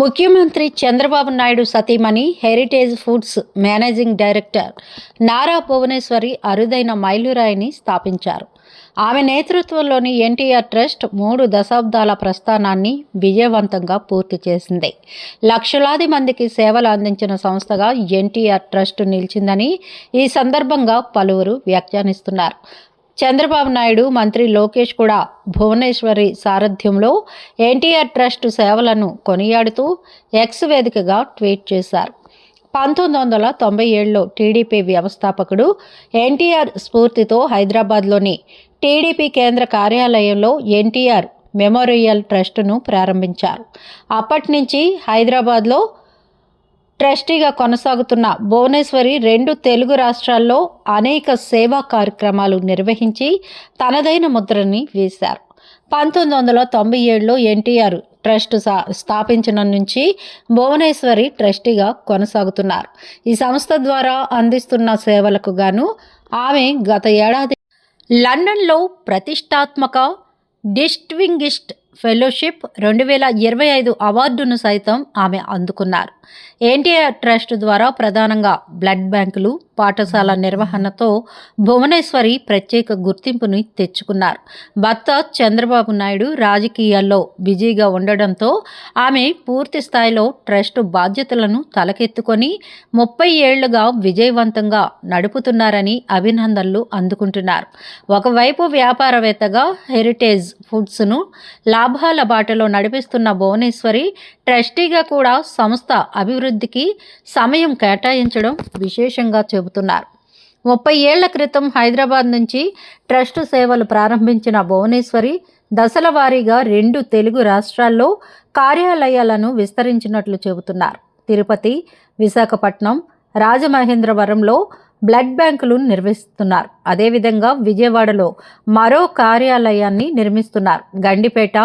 ముఖ్యమంత్రి చంద్రబాబు నాయుడు సతీమణి heritage foods managing director Nara Bhuvaneswari అరుదైన మైలురాయిని స్థాపించారు. ఆమె నేతృత్వంలోని ఎన్టీఆర్ ట్రస్ట్ మూడు దశాబ్దాల ప్రస్థానాన్ని విజయవంతంగా పూర్తి చేసింది. లక్షలాది మందికి సేవలు అందించిన సంస్థగా ఎన్టీఆర్ ట్రస్ట్ నిలిచిందని ఈ సందర్భంగా పలువురు వ్యాఖ్యానిస్తున్నారు. చంద్రబాబు నాయుడు మంత్రి లోకేష్ కూడా భువనేశ్వరి సారథ్యంలో ఎన్టీఆర్ ట్రస్ట్ సేవలను కొనియాడుతూ ఎక్స్ వేదికగా ట్వీట్ చేశారు. పంతొమ్మిది వందల తొంభై ఏడులో టీడీపీ వ్యవస్థాపకుడు ఎన్టీఆర్ స్ఫూర్తితో హైదరాబాద్లోని టీడీపీ కేంద్ర కార్యాలయంలో ఎన్టీఆర్ మెమోరియల్ ట్రస్టును ప్రారంభించారు. అప్పటి నుంచి హైదరాబాద్లో ట్రస్టీగా కొనసాగుతున్న భువనేశ్వరి రెండు తెలుగు రాష్ట్రాల్లో అనేక సేవా కార్యక్రమాలు నిర్వహించి తనదైన ముద్రని వేశారు. పంతొమ్మిది వందల తొంభై ఏడులో ఎన్టీఆర్ ట్రస్ట్ స్థాపించిన నుంచి భువనేశ్వరి ట్రస్టీగా కొనసాగుతున్నారు. ఈ సంస్థ ద్వారా అందిస్తున్న సేవలకు గాను ఆమె గత ఏడాది లండన్లో ప్రతిష్టాత్మక డిస్టింగిష్డ్ ఫెలోషిప్ రెండు వేల ఇరవై ఐదు అవార్డును సైతం ఆమె అందుకున్నారు. ఎన్టీఆర్ ట్రస్ట్ ద్వారా ప్రధానంగా బ్లడ్ బ్యాంకులు పాఠశాల నిర్వహణతో భువనేశ్వరి ప్రత్యేక గుర్తింపుని తెచ్చుకున్నారు. భర్త చంద్రబాబు నాయుడు రాజకీయాల్లో బిజీగా ఉండడంతో ఆమె పూర్తి స్థాయిలో ట్రస్ట్ బాధ్యతలను తలకెత్తుకొని ముప్పై ఏళ్ళుగా విజయవంతంగా నడుపుతున్నారని అభినందనలు అందుకుంటున్నారు. ఒకవైపు వ్యాపారవేత్తగా హెరిటేజ్ ఫుడ్స్ను లాభాల బాటలో నడిపిస్తున్న భువనేశ్వరి ట్రస్టీగా కూడా సంస్థ అభివృద్ధికి సమయం కేటాయించడం విశేషంగా చెబుతున్నారు. ముప్పై ఏళ్ళ క్రితం హైదరాబాద్ నుంచి ట్రస్ట్ సేవలు ప్రారంభించిన భువనేశ్వరి దశల వారీగా రెండు తెలుగు రాష్ట్రాల్లో కార్యాలయాలను విస్తరించినట్లు చెబుతున్నారు. తిరుపతి విశాఖపట్నం రాజమహేంద్రవరంలో బ్లడ్ బ్యాంకులు నిర్మిస్తున్నారు అదేవిధంగా విజయవాడలో మరో కార్యాలయాన్ని నిర్మిస్తున్నారు. గండిపేట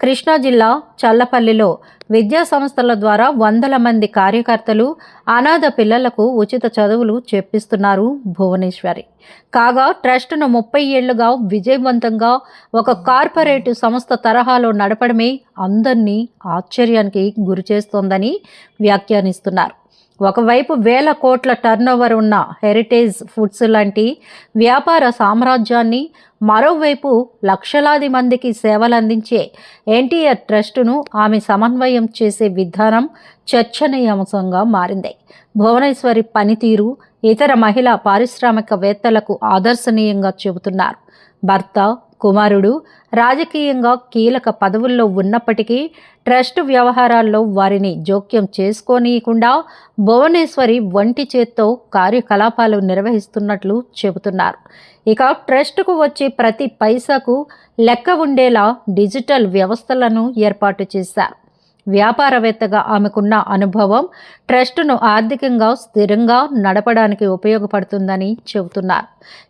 కృష్ణా జిల్లా చల్లపల్లిలో విద్యా సంస్థల ద్వారా వందల మంది కార్యకర్తలు అనాథ పిల్లలకు ఉచిత చదువులు చెప్పిస్తున్నారు భువనేశ్వరి. కాగా ట్రస్టును ముప్పై ఏళ్ళుగా విజయవంతంగా ఒక కార్పొరేట్ సంస్థ తరహాలో నడపడమే అందరినీ ఆశ్చర్యానికి గురిచేస్తోందని వ్యాఖ్యానిస్తున్నారు. ఒకవైపు వేల కోట్ల టర్నోవర్ ఉన్న హెరిటేజ్ ఫుడ్స్ లాంటి వ్యాపార సామ్రాజ్యాన్ని మరోవైపు లక్షలాది మందికి సేవలు అందించే ఎన్టీఆర్ ట్రస్టును ఆమె సమన్వయం చేసే విధానం చర్చనీయాంశంగా మారింది. భువనేశ్వరి పనితీరు ఇతర మహిళా పారిశ్రామికవేత్తలకు ఆదర్శనీయంగా చెబుతున్నారు. భర్త కుమారుడు రాజకీయంగా కీలక పదవుల్లో ఉన్నప్పటికీ ట్రస్ట్ వ్యవహారాల్లో వారిని జోక్యం చేసుకోనీయకుండా భువనేశ్వరి వంటి చేత్తో కార్యకలాపాలు నిర్వహిస్తున్నట్లు చెబుతున్నారు. ఇక ట్రస్టుకు వచ్చే ప్రతి పైసాకు లెక్క ఉండేలా డిజిటల్ వ్యవస్థలను ఏర్పాటు చేశారు. వ్యాపారవేత్తగా ఆమెకున్న అనుభవం ట్రస్టును ఆర్థికంగా స్థిరంగా నడపడానికి ఉపయోగపడుతుందని చెబుతున్నారు.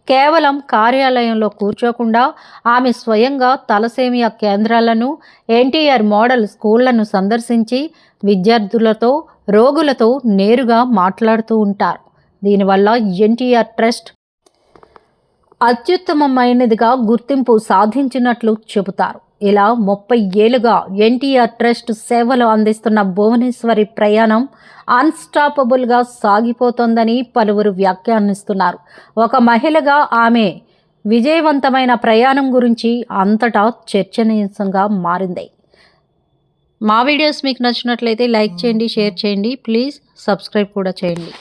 కేవలం కార్యాలయంలో కూర్చోకుండా ఆమె స్వయంగా తలసేమియా కేంద్రాలను ఎన్టీఆర్ మోడల్ స్కూళ్ళను సందర్శించి విద్యార్థులతో రోగులతో నేరుగా మాట్లాడుతూ ఉంటారు. దీనివల్ల ఎన్టీఆర్ ట్రస్ట్ అత్యుత్తమమైనదిగా గుర్తింపు సాధించినట్లు చెబుతారు. ఇలా ముప్పై ఏళ్ళుగా ఎన్టీఆర్ ట్రస్ట్ సేవలు అందిస్తున్న భువనేశ్వరి ప్రయాణం అన్స్టాపబుల్గా సాగిపోతోందని పలువురు వ్యాఖ్యానిస్తున్నారు. ఒక మహిళగా ఆమె విజయవంతమైన ప్రయాణం గురించి అంతటా చర్చనీయాంశంగా మారింది. మా వీడియోస్ మీకు నచ్చినట్లయితే లైక్ చేయండి షేర్ చేయండి. ప్లీజ్ సబ్స్క్రైబ్ కూడా చేయండి.